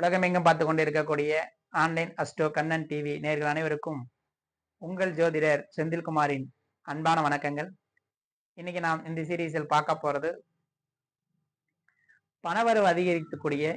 உலகமெங்கும் பார்த்து கொண்டு இருக்கக்கூடிய ஆன்லைன் அஸ்டோ கண்ணன் டிவி நேர்கள் அனைவருக்கும் உங்கள் ஜோதிடர் செந்தில்குமாரின் அன்பான வணக்கங்கள். இன்னைக்கு நாம் இந்த சீரீஸில் பார்க்க போறது பணவரவு அதிகரிக்கக்கூடிய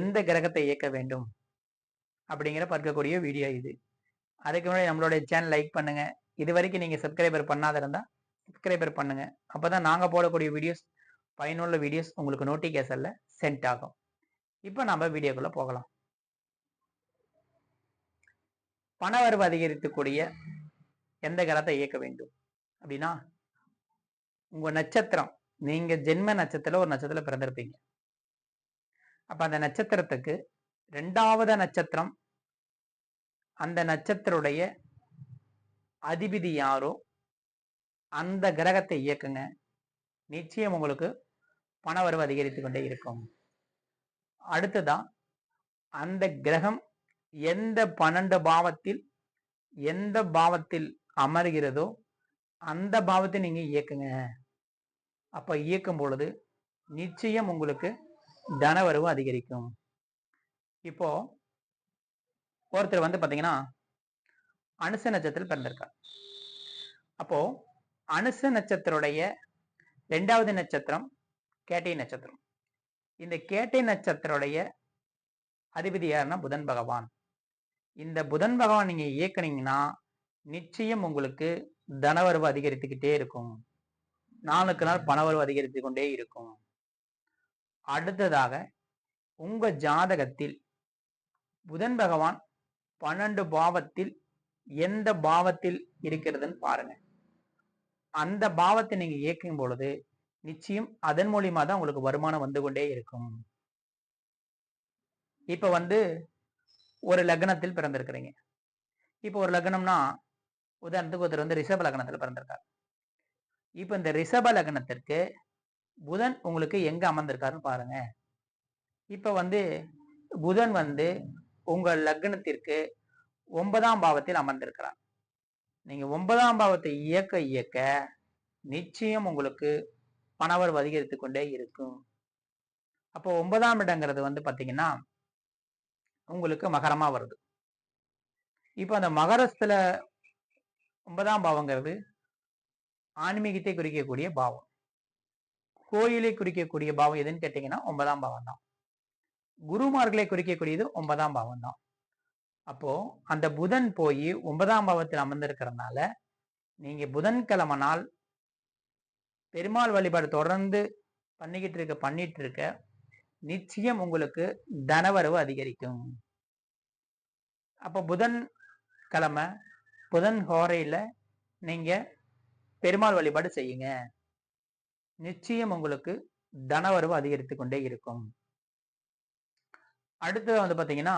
எந்த கிரகத்தை இயக்க வேண்டும் அப்படிங்கிற பார்க்கக்கூடிய வீடியோ இது. அதுக்கு முன்னாடி நம்மளுடைய சேனல் லைக் பண்ணுங்க. இது வரைக்கும் நீங்க சப்ஸ்கிரைபர் பண்ணாத இருந்தா சப்ஸ்கிரைபர் பண்ணுங்க. அப்பதான் நாங்க போடக்கூடிய வீடியோஸ் பயனுள்ள வீடியோஸ் உங்களுக்கு நோட்டிஃபிகேஷன்ல சென்ட் ஆகும். இப்போ நம்ம வீடியோக்குள்ளே போகலாம். பணவரவு அதிகரிக்கக்கூடிய எந்த கிரகத்தை இயக்க வேண்டும்? அப்படின்னா உங்க நட்சத்திரம் நீங்க ஜென்ம நட்சத்திரம் ஒரு நட்சத்திரம் பிறந்திருப்பீங்க. அப்ப அந்த நட்சத்திரத்துக்கு ரெண்டாவது நட்சத்திரம் அந்த நட்சத்திரடைய அதிபதி யாரோ அந்த கிரகத்தை இயக்குங்க. நிச்சயம் உங்களுக்கு பணவரவு அதிகரித்து கொண்டே இருக்கும். அடுத்ததான் அந்த கிரகம் எந்த பன்னெண்டு பாவத்தில் எந்த பாவத்தில் அமர்கிறதோ அந்த பாவத்தை நீங்க இயக்குங்க. அப்ப இயக்கும் பொழுது நிச்சயம் உங்களுக்கு தனவரவு அதிகரிக்கும். இப்போ ஒருத்தர் வந்து பாத்தீங்கன்னா அனுச நட்சத்திரத்தில் பிறந்திருக்கார். அப்போ அனுச நட்சத்திரோடைய ரெண்டாவது நட்சத்திரம் கேட்டை நட்சத்திரம். இந்த கேட்டை நட்சத்திரோடைய அதிபதி யாருன்னா புதன் பகவான். இந்த புதன் பகவான் நீங்க இயக்குனீங்கன்னா நிச்சயம் உங்களுக்கு தனவரவு அதிகரித்துக்கிட்டே இருக்கும். நாளுக்கு நாள் பணவரவு அதிகரித்து கொண்டே இருக்கும். அடுத்ததாக உங்க ஜாதகத்தில் புதன் பகவான் பன்னெண்டு பாவத்தில் எந்த பாவத்தில் இருக்கிறதுன்னு பாருங்க. அந்த பாவத்தை நீங்க இயக்கும் பொழுது நிச்சயம் அதன் மூலியமா தான் உங்களுக்கு வருமானம் வந்து கொண்டே இருக்கும். இப்ப வந்து ஒரு லக்னத்தில் பிறந்திருக்கிறீங்க. இப்போ ஒரு லக்னம்னா உதாரணத்துக்கு ஒருத்தர் வந்து ரிஷப லக்னத்தில் பிறந்திருக்கார். இப்போ இந்த ரிஷப லக்னத்திற்கு புதன் உங்களுக்கு எங்க அமர்ந்திருக்காருன்னு பாருங்க. இப்போ வந்து புதன் வந்து உங்கள் லக்னத்திற்கு ஒன்பதாம் பாவத்தில் அமர்ந்திருக்கிறார். நீங்க ஒன்பதாம் பாவத்தை இயக்க இயக்க நிச்சயம் உங்களுக்கு பணவரவு அதிகரித்து கொண்டே இருக்கும். அப்போ ஒன்பதாம் இடங்கிறது வந்து பார்த்தீங்கன்னா உங்களுக்கு மகரமா வருது. இப்போ அந்த மகரஸ்துல ஒன்பதாம் பாவங்கிறது ஆன்மீகத்தை குறிக்கக்கூடிய பாவம். கோயிலை குறிக்கக்கூடிய பாவம் எதுன்னு கேட்டிங்கன்னா ஒன்பதாம் பாவம் தான் குருமார்களை குறிக்கக்கூடியது ஒன்பதாம் பாவம் தான் அப்போ அந்த புதன் போய் ஒன்பதாம் பாவத்தில் அமர்ந்திருக்கிறதுனால நீங்க புதன்கிழமை நாள் பெருமாள் வழிபாடு தொடர்ந்து பண்ணிக்கிட்டு இருக்க பண்ணிட்டு இருக்க நிச்சயம் உங்களுக்கு தனவரவு அதிகரிக்கும். அப்போ புதன் கிழமை புதன் ஹோரையில் நீங்கள் பெருமாள் வழிபாடு செய்யுங்க. நிச்சயம் உங்களுக்கு தனவரவு அதிகரித்து கொண்டே இருக்கும். அடுத்தது வந்து பார்த்தீங்கன்னா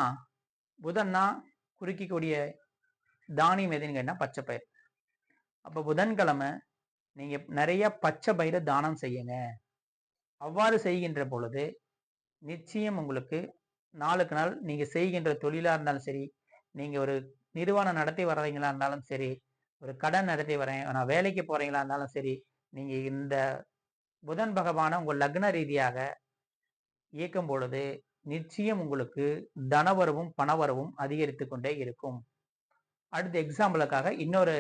புதன்னா குறிக்கக்கூடிய தானியம் எதுன்னு கேட்டால் பச்சைப்பயிர் அப்போ புதன்கிழமை நீங்க நிறைய பச்சை பயிரை தானம் செய்யுங்க. அவ்வாறு செய்கின்ற பொழுது நிச்சயம் உங்களுக்கு நாளுக்கு நாள் நீங்க செய்கின்ற தொழிலா இருந்தாலும் சரி நீங்க ஒரு நிறுவனம் நடத்தி வர்றீங்களா இருந்தாலும் சரி ஒரு கடன் நடத்தி வரேன் நான் வேலைக்கு போறீங்களா இருந்தாலும் சரி நீங்க இந்த புதன் பகவான உங்கள் லக்ன ரீதியாக இயக்கும் பொழுது நிச்சயம் உங்களுக்கு தனவரவும் பணவரவும் அதிகரித்து கொண்டே இருக்கும். அடுத்த எக்ஸாம்பிளுக்காக இன்னொரு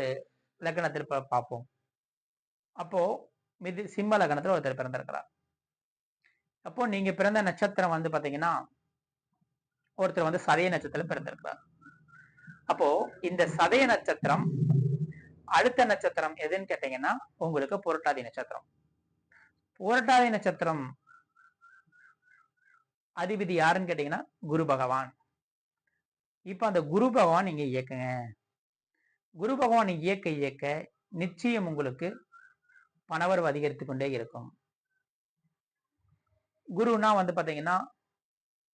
லக்னத்தில் பார்ப்போம். அப்போ மிதி சிம்ம லக்னத்தில் ஒருத்தர் பிறந்திருக்கிறார். அப்போ நீங்க பிறந்த நட்சத்திரம் வந்து பாத்தீங்கன்னா ஒருத்தர் வந்து சதய நட்சத்திரம் பிறந்திருக்கிறார். அப்போ இந்த சதய நட்சத்திரம் அடுத்த நட்சத்திரம் எதுன்னு கேட்டீங்கன்னா உங்களுக்கு புரட்டாதி நட்சத்திரம். புரட்டாதி நட்சத்திரம் அதிபதி யாருன்னு கேட்டீங்கன்னா குரு பகவான். இப்ப அந்த குரு பகவான் நீங்க இயக்குங்க. குரு பகவான் இயக்க இயக்க நிச்சயம் உங்களுக்கு பணவரவு அதிகரித்து கொண்டே இருக்கும். குருனா வந்து பார்த்தீங்கன்னா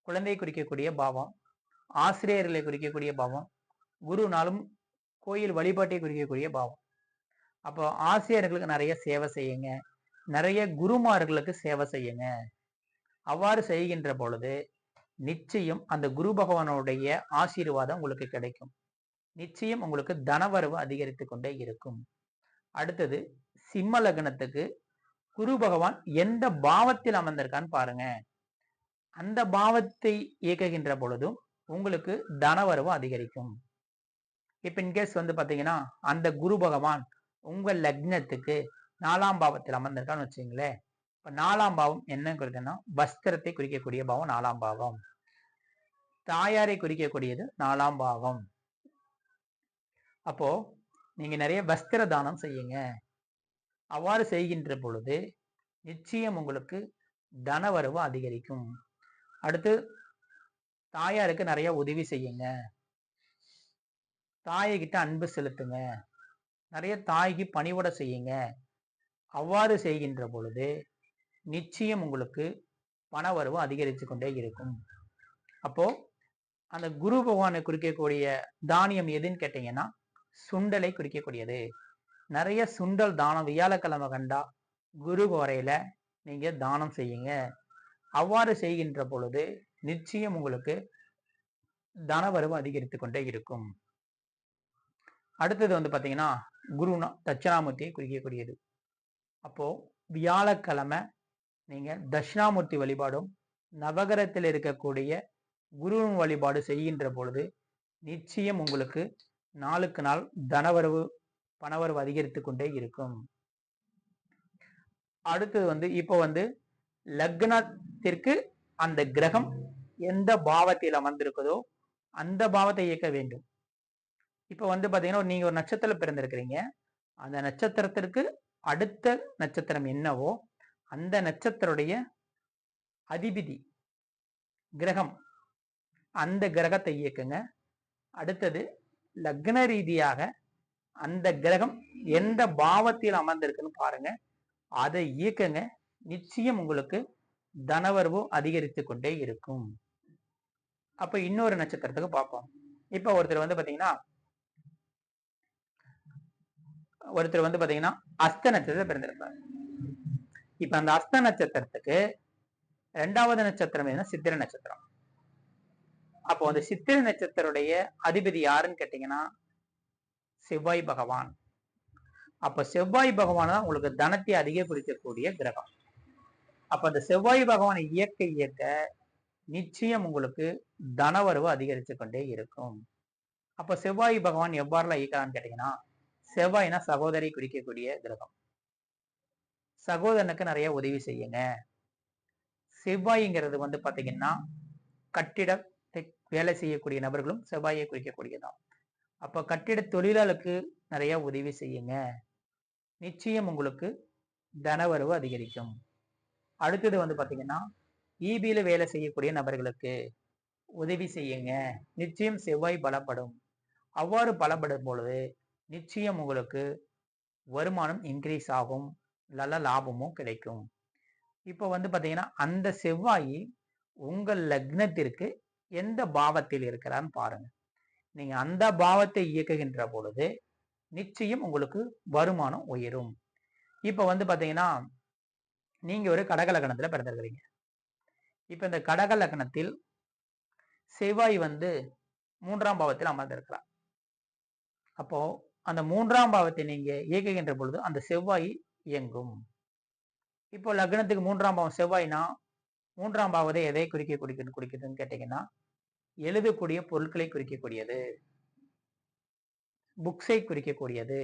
குழந்தை குறிக்கக்கூடிய பாவம் ஆசிரியர்களை குறிக்கக்கூடிய பாவம் குருனாலும் கோயில் வழிபாட்டை குறிக்கக்கூடிய பாவம். அப்போ ஆசிரியர்களுக்கு நிறைய சேவை செய்யுங்க. நிறைய குருமார்களுக்கு சேவை செய்யுங்க. அவ்வாறு செய்கின்ற பொழுது நிச்சயம் அந்த குரு பகவானுடைய ஆசீர்வாதம் உங்களுக்கு கிடைக்கும். நிச்சயம் உங்களுக்கு தனவரவு அதிகரித்து கொண்டே இருக்கும். அடுத்தது சிம்ம லக்னத்துக்கு குரு பகவான் எந்த பாவத்தில் அமர்ந்திருக்கான்னு பாருங்க. அந்த பாவத்தை இயக்குகின்ற பொழுதும் உங்களுக்கு தனவரவு அதிகரிக்கும். இப்ப இன்கேஸ் வந்து பாத்தீங்கன்னா அந்த குரு பகவான் உங்க லக்னத்துக்கு நாலாம் பாவத்தில் அமர்ந்திருக்கான்னு வச்சுங்களேன் இப்ப நாலாம் பாவம் என்ன குறிக்குன்னா வஸ்திரத்தை குறிக்கக்கூடிய பாவம் நாலாம் பாவம். தாயாரை குறிக்கக்கூடியது நாலாம் பாவம். அப்போ நீங்க நிறைய வஸ்திர தானம் செய்யுங்க. அவ்வாறு செய்கின்ற பொழுது நிச்சயம் உங்களுக்கு தனவரவு அதிகரிக்கும். அடுத்து தாயாருக்கு நிறைய உதவி செய்யுங்க. தாய்கிட்ட அன்பு செலுத்துங்க. நிறைய தாய்க்கு பணிவிட செய்யுங்க. அவ்வாறு செய்கின்ற பொழுது நிச்சயம் உங்களுக்கு பணவரவு அதிகரித்து கொண்டே இருக்கும். அப்போ அந்த குரு பகவானை குறிக்கக்கூடிய தானியம் எதுன்னு கேட்டீங்கன்னா சுண்டலை குறிக்கக்கூடியது. நிறைய சுண்டல் தானம் வியாழக்கிழமை கண்டா குரு கோரையில நீங்க தானம் செய்யுங்க. அவ்வாறு செய்கின்ற பொழுது நிச்சயம் உங்களுக்கு தனவரவு அதிகரித்து கொண்டே இருக்கும். அடுத்தது வந்து பாத்தீங்கன்னா குருனா தட்சிணாமூர்த்தியை குறிக்கக்கூடியது. அப்போ வியாழக்கிழமை நீங்க தட்சிணாமூர்த்தி வழிபாடும் நவகரத்தில் இருக்கக்கூடிய குருவின் வழிபாடு செய்கின்ற பொழுது நிச்சயம் உங்களுக்கு நாளுக்கு நாள் தனவரவு பணவரவு அதிகரித்து கொண்டே இருக்கும். அடுத்தது வந்து இப்போ வந்து லக்னத்திற்கு அந்த கிரகம் எந்த பாவத்தில் அமர்ந்திருக்குதோ அந்த பாவத்தை இயக்க வேண்டும். இப்போ வந்து பார்த்தீங்கன்னா நீங்க ஒரு நட்சத்திரம் பிறந்திருக்கிறீங்க. அந்த நட்சத்திரத்திற்கு அடுத்த நட்சத்திரம் என்னவோ அந்த நட்சத்திரடைய அதிபதி கிரகம் அந்த கிரகத்தை இயக்குங்க. அடுத்தது லக்ன ரீதியாக அந்த கிரகம் எந்த பாவத்தில் அமர்ந்திருக்குன்னு பாருங்க. அதை இயக்குங்க. நிச்சயம் உங்களுக்கு தனவரவு அதிகரித்து கொண்டே இருக்கும். அப்ப இன்னொரு நட்சத்திரத்துக்கு பார்ப்போம். இப்ப ஒருத்தர் வந்து பாத்தீங்கன்னா ஒருத்தர் வந்து பாத்தீங்கன்னா அஸ்த நட்சத்திரம் பிறந்திருப்பார். இப்ப அந்த அஸ்த நட்சத்திரத்துக்கு ரெண்டாவது நட்சத்திரம் என்ன? சித்திர நட்சத்திரம். அப்போ அந்த சித்திர நட்சத்திரத்துடைய அதிபதி யாருன்னு கேட்டீங்கன்னா செவ்வாய் பகவான். அப்ப செவ்வாய் பகவான் தான் உங்களுக்கு தனத்தை அதிகப்படுத்தக்கூடிய கிரகம். அப்ப அந்த செவ்வாய் பகவானை இயக்க இயக்க நிச்சயம் உங்களுக்கு தனவரவு அதிகரித்து கொண்டே இருக்கும். அப்ப செவ்வாய் பகவான் எவ்வாறுலாம் இயக்கிறான்னு கேட்டீங்கன்னா செவ்வாய்னா சகோதரி குறிக்கக்கூடிய கிரகம். சகோதரனுக்கு நிறைய உதவி செய்யுங்க. செவ்வாய்ங்கிறது வந்து பாத்தீங்கன்னா கட்டிட வேலை செய்யக்கூடிய நபர்களும் செவ்வாயை குறிக்கக்கூடியதான் அப்போ கட்டிட தொழிலாளருக்கு நிறைய உதவி செய்யுங்க. நிச்சயம் உங்களுக்கு தனவரவு அதிகரிக்கும். அடுத்தது வந்து பார்த்தீங்கன்னா ஈபியில் வேலை செய்யக்கூடிய நபர்களுக்கு உதவி செய்யுங்க. நிச்சயம் செவ்வாய் பலப்படும். அவ்வாறு பலப்படும் பொழுது நிச்சயம் உங்களுக்கு வருமானம் இன்க்ரீஸ் ஆகும். நல்ல லாபமும் கிடைக்கும். இப்போ வந்து பார்த்தீங்கன்னா அந்த செவ்வாய் உங்கள் லக்னத்திற்கு எந்த பாவத்தில் இருக்கிறான்னு பாருங்கள் நீங்க அந்த பாவத்தை இயக்குகின்ற பொழுது நிச்சயம் உங்களுக்கு வருமானம் உயரும். இப்போ வந்து பார்த்தீங்கன்னா நீங்க ஒரு கடகலக்கணத்துல பிறந்திருக்கிறீங்க. இப்ப இந்த கடகலக்கணத்தில் செவ்வாய் வந்து மூன்றாம் பாவத்தில் அமர்ந்திருக்கிறார். அப்போ அந்த மூன்றாம் பாவத்தை நீங்க இயக்குகின்ற பொழுது அந்த செவ்வாய் இயங்கும். இப்போ லக்னத்துக்கு மூன்றாம் பாவம் செவ்வாய்னா மூன்றாம் பாவத்தை எதை குறிக்க குறிக்க குடிக்குதுன்னு கேட்டீங்கன்னா எழுதக்கூடிய பொருட்களை குறிக்கக்கூடியது. புக்ஸை குறிக்கக்கூடியது.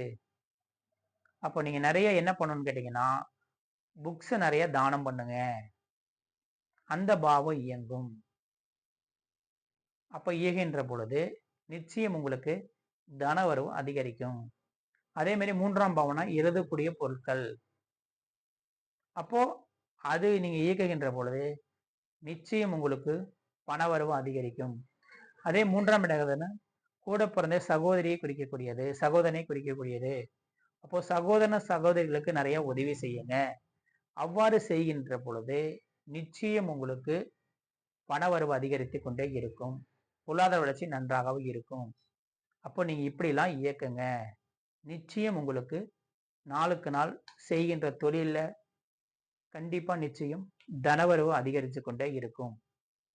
அப்போ நீங்க நிறைய என்ன பண்ணணும்னு கேட்டீங்கன்னா புக்ஸ் நிறைய தானம் பண்ணுங்க. அந்த பாவம் இயங்கும். அப்போ இயகின்ற பொழுது நிச்சயம் உங்களுக்கு தனவரவு அதிகரிக்கும். அதே மாதிரி மூன்றாம் பாவம்னா எழுதக்கூடிய பொருட்கள். அப்போ அது நீங்க இயக்குகின்ற பொழுது நிச்சயம் உங்களுக்கு பணவரவு அதிகரிக்கும். அதே மூன்றாம் இடங்கள்னா கூட பிறந்த சகோதரியை குறிக்கக்கூடியது சகோதரனை குறிக்கக்கூடியது. அப்போ சகோதர சகோதரிகளுக்கு நிறைய உதவி செய்யுங்க. அவ்வாறு செய்கின்ற பொழுது நிச்சயம் உங்களுக்கு பணவரவு அதிகரித்து கொண்டே இருக்கும். பொருளாதார வளர்ச்சி நன்றாகவும் இருக்கும். அப்போ நீங்க இப்படிலாம் இயக்குங்க. நிச்சயம் உங்களுக்கு நாளுக்கு நாள் செய்கின்ற தொழிலில் கண்டிப்பாக நிச்சயம் தனவரவு அதிகரித்து கொண்டே இருக்கும்.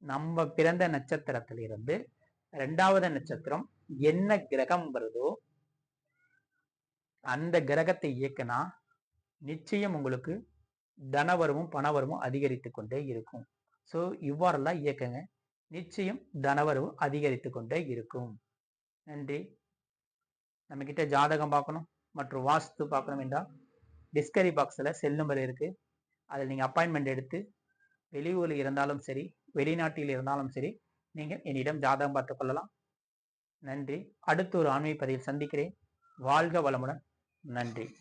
நம்ம பிறந்த நட்சத்திரத்திலிருந்து ரெண்டாவது நட்சத்திரம் என்ன கிரகம் வருதோ அந்த கிரகத்தை இயக்கினா நிச்சயம் உங்களுக்கு தனவரமும் பணவரமும் அதிகரித்து கொண்டே இருக்கும். ஸோ இவ்வாறெல்லாம் இயக்குங்க. நிச்சயம் தனவரவு அதிகரித்து கொண்டே இருக்கும். நன்றி. நம்ம கிட்ட ஜாதகம் பார்க்கணும் மற்றும் வாஸ்து பார்க்கணும் என்றால் டிஸ்கரி பாக்ஸில் செல் நம்பர் இருக்குது அதில் நீங்கள் அப்பாயின்மெண்ட் எடுத்து வெளியூரில் இருந்தாலும் சரி வெளிநாட்டில் இருந்தாலும் சரி நீங்கள் என்னிடம் ஜாதகம் பார்த்து கொள்ளலாம். நன்றி. அடுத்த ஒரு ஆன்மீக பதிவில் சந்திக்கிறேன். வாழ்க வளமுடன். நன்றி.